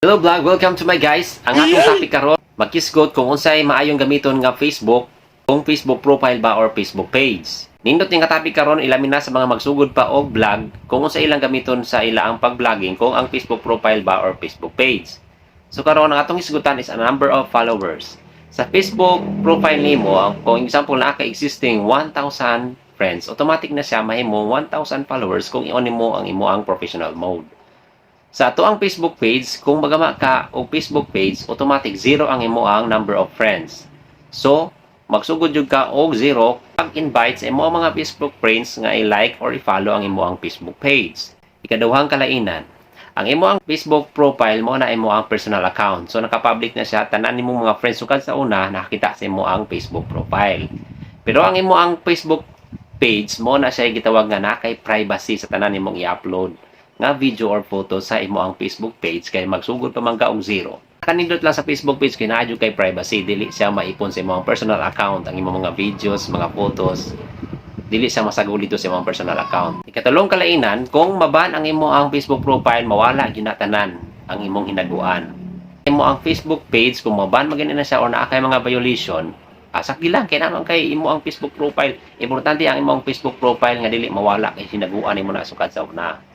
Hello vlog, welcome to my guys. Ang atong topic karon, magkisgot kung unsay maayong gamiton nga Facebook, kung Facebook profile ba or Facebook page. Nindot nga topic karon ilamin na sa mga magsugod pa og vlog kung unsa ilang gamiton sa ilaang pag-vlogging kung ang Facebook profile ba or Facebook page. So karon ang atong isgutan is a number of followers. Sa Facebook profile nimo, kung example na ka existing 1,000 friends, automatic na siya mahimo 1,000 followers kung i-on mo ang imo ang professional mode. Sa ato ang Facebook page, kung magama ka og Facebook page, automatic zero ang imo ang number of friends. So, magsugod jud ka og zero pag invite sa imo ang mga Facebook friends nga i-like or i-follow ang imo ang Facebook page. Ikaduhang kalainan, ang imo ang Facebook profile mo na imo ang personal account. So naka-public na siya tanan nimo mga friends sukad sa una nakakita sa imo ang Facebook profile. Pero ang imo ang Facebook page mo na siya gitawag nga na kay privacy sa tanan nimong i-upload nga video or photo sa imo ang Facebook page kay magsugod pa man og zero. Kanindot lang sa Facebook page kay naadyo kay privacy dili siya maipon sa imo ang personal account ang imo mga videos, mga photos dili siya masagol dito sa imong personal account. Ikatulong kalainan, kung maban ang imo ang Facebook profile, mawala gyud na tanan ang imong hinaguan. Imo ang Facebook page, kung maban magani na siya or naa kay mga violation, asak lang kay naman kay imo ang Facebook profile. Importante ang imo ang Facebook profile nga dili mawala kay hinaguan nimo na sukad sa una.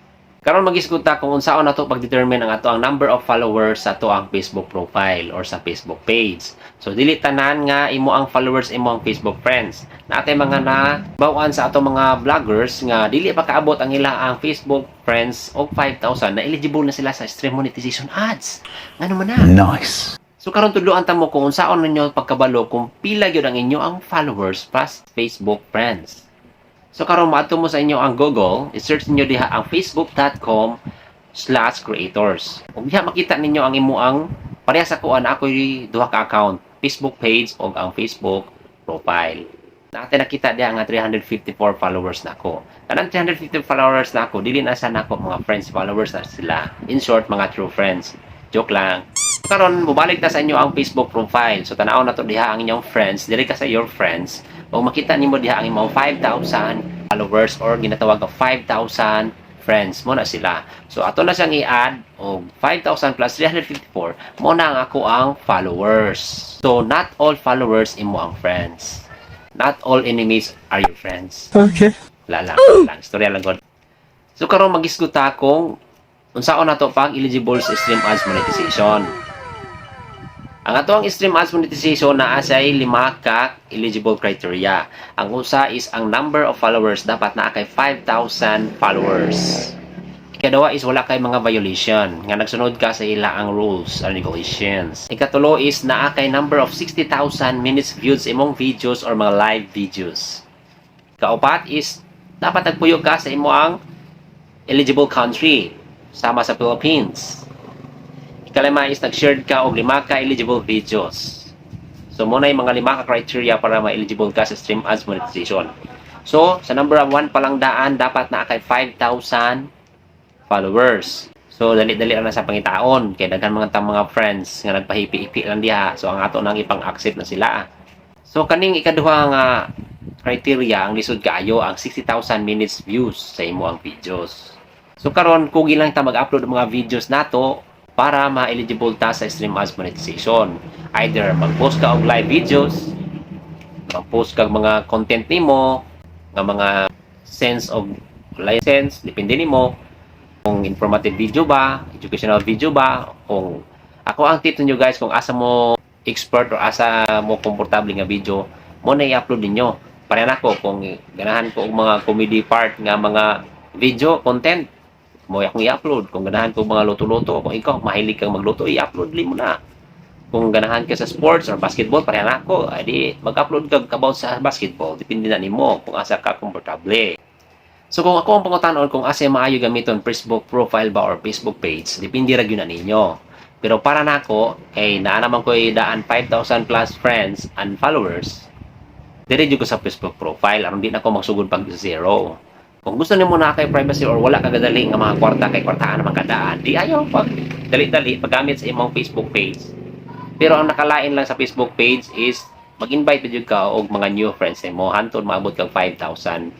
Karon magiskuta kung unsaon nato pag-determine ang ato ang number of followers sa ato ang Facebook profile or sa Facebook page. So dili tanan nga imo ang followers imo ang Facebook friends. Natay mga na bawaan sa ato mga vloggers nga dili pa kaabot ang ila ang Facebook friends og 5,000 na eligible na sila sa stream monetization ads. Ngano man na? Nice. So karon tudloan ta mo kung unsaon ninyo pagkabalo kung pila gyud ang inyo ang followers plus Facebook friends. So karon maato mo sa inyo ang Google, i-search niyo diha ang facebook.com slash creators. Ug diha makita ninyo ang imo ang pareha sa kuan ako duha ka account, Facebook page ug ang Facebook profile. Natin nakita diha nga 354 followers na ako. Kanang 350 followers na ako, dili na sa nako mga friends followers na sila. In short, mga true friends. Joke lang. Karon mubalik na sa inyo ang Facebook profile. So tanaw na to diha ang inyong friends, dili ka sa your friends. O makita nimo diha ang imong 5,000 followers or ginatawag nga 5,000 friends mo na sila. So ato na siyang i-add og 5,000 plus 354 mo na ang ako ang followers. So not all followers imo ang friends. Not all enemies are your friends. Okay. Lala, lang, istorya lang god. So karon magisguta kung unsaon nato pag eligible sa stream ads monetization. Ang ato ang stream ads monetization naa say lima ka eligible criteria. Ang usa is ang number of followers dapat naa kay 5,000 followers. Ikaduha is wala kay mga violation nga nagsunod ka sa ila ang rules and regulations. Ikatulo is naa kay number of 60,000 minutes viewed sa imong videos or mga live videos. Kaupat is dapat nagpuyo ka sa imo ang eligible country sama sa Philippines. Ikalima is nag-shared ka og lima ka eligible videos. So muna yung mga lima ka criteria para ma-eligible ka sa stream ads monetization. So, sa number of one palang daan, dapat na kay 5,000 followers. So, dali-dali lang na sa pangitaon. Kaya daghan mga tang mga friends nga nagpahipi-ipi lang diha. So, ang ato nang ipang-accept na sila. So, kaning ikaduha nga criteria, ang lisod kaayo, ang 60,000 minutes views sa imo ang videos. So, karon kugi lang ta mag-upload mga videos nato para ma-eligible ta sa stream ads monetization. Either mag-post ka og live videos, mag-post ka mga content nimo, nga mga sense of license, depende nimo kung informative video ba, educational video ba, kung ako ang tip nyo guys kung asa mo expert or asa mo komportable nga video, mo na i-upload ninyo. Para na ko kung ganahan ko og mga comedy part nga mga video content, mo akong i-upload. Kung ganahan ko mga luto-luto, kung ikaw mahilig kang magluto, i-upload mo na. Kung ganahan ka sa sports or basketball, pareha na ako, edi mag-upload ka about sa basketball. Depende na nimo kung asa ka komportable. So kung ako ang pangutanon kung asa maayo gamiton Facebook profile ba or Facebook page, depende ra gyud na ninyo. Pero para nako kay naa naman ko daan 5,000 plus friends and followers. Dire ko sa Facebook profile aron di na ko magsugod pag zero. Kung gusto nimo na kay privacy or wala ka gadali nga mga kwarta kay kwartaan naman kadaan, di ayaw pag dali-dali paggamit sa imong Facebook page. Pero ang nakalain lang sa Facebook page is mag-invite jud ka og mga new friends mo hantod maabot kag 5,000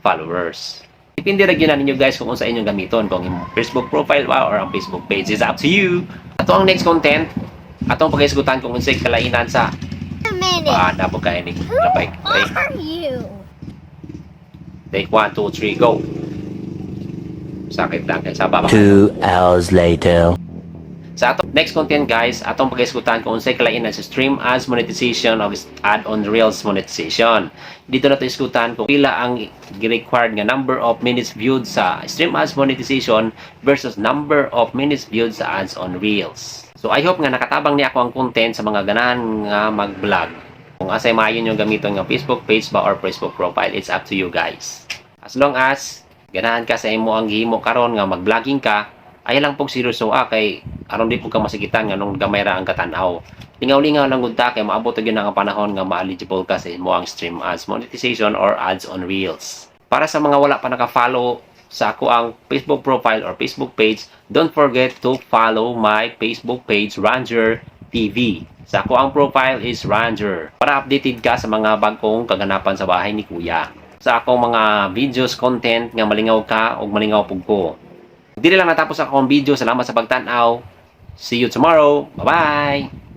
followers. Depende ra gyud na ninyo guys kung unsa inyong gamiton kung imong Facebook profile ba or ang Facebook page is up to you. At Ato ang next content, atong pag-isgutan kung unsay kalainan sa a minute. ah, nabo kay ni kapay. Okay. Who are you? Take 1 2 3 go. Sakit lang sa baba. Two hours later. Sa atong next content guys, atong pag-iskutan kung unsay kalainan sa stream ads monetization o add-on reels monetization. Dito na to iskutan kung pila ang required nga number of minutes viewed sa stream ads monetization versus number of minutes viewed sa ads on reels. So I hope nga nakatabang ni ako ang content sa mga ganahan nga mag-vlog. Kung asay maayo nyo gamiton nga Facebook page ba or Facebook profile, it's up to you guys. As long as ganahan ka sa imo ang gihimo karon nga mag-vlogging ka, ay lang pog seryoso ah kay aron di po ka masigitan nga nung gamay ra ang katanaw. Lingaw-lingaw lang gud ta kay maabot gyud ang panahon nga ma-eligible ka sa imo ang stream ads monetization or ads on reels. Para sa mga wala pa naka-follow sa ako ang Facebook profile or Facebook page, don't forget to follow my Facebook page Ranger TV. Sa ako ang profile is Ranger para updated ka sa mga bagong kaganapan sa bahay ni Kuya. Sa akong mga videos content nga malingaw ka o malingaw pug ko. Dili lang natapos ang akong video. Salamat sa pagtanaw. See you tomorrow. Bye-bye!